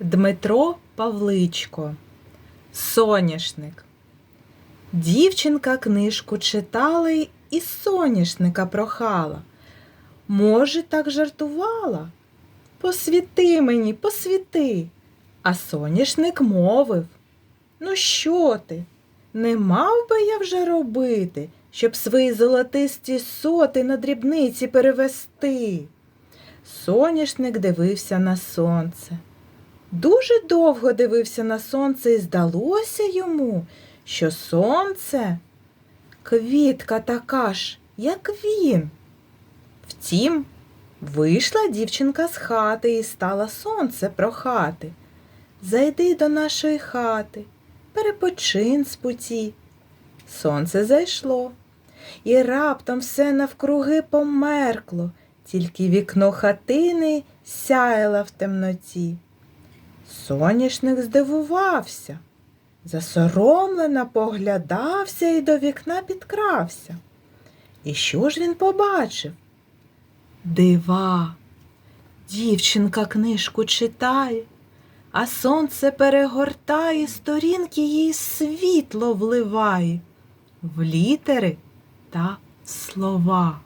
Дмитро Павличко. Соняшник. Дівчинка книжку читала і соняшника прохала. Може, так жартувала? Посвіти мені, посвіти. А соняшник мовив. Ну що ти? Не мав би я вже робити, щоб свої золотисті соти на дрібниці перевести. Соняшник дивився на сонце. Дуже довго дивився на сонце і здалося йому, що сонце квітка така ж, як він. Втім, вийшла дівчинка з хати і стала сонце прохати. Зайди до нашої хати, перепочин з путі. Сонце зайшло, і раптом все навкруги померкло, тільки вікно хатини сяяло в темноті. Соняшник здивувався, засоромлено поглядався і до вікна підкрався. І що ж він побачив? Дива. Дівчинка книжку читає, а сонце перегортає, сторінки їй світло вливає в літери та слова.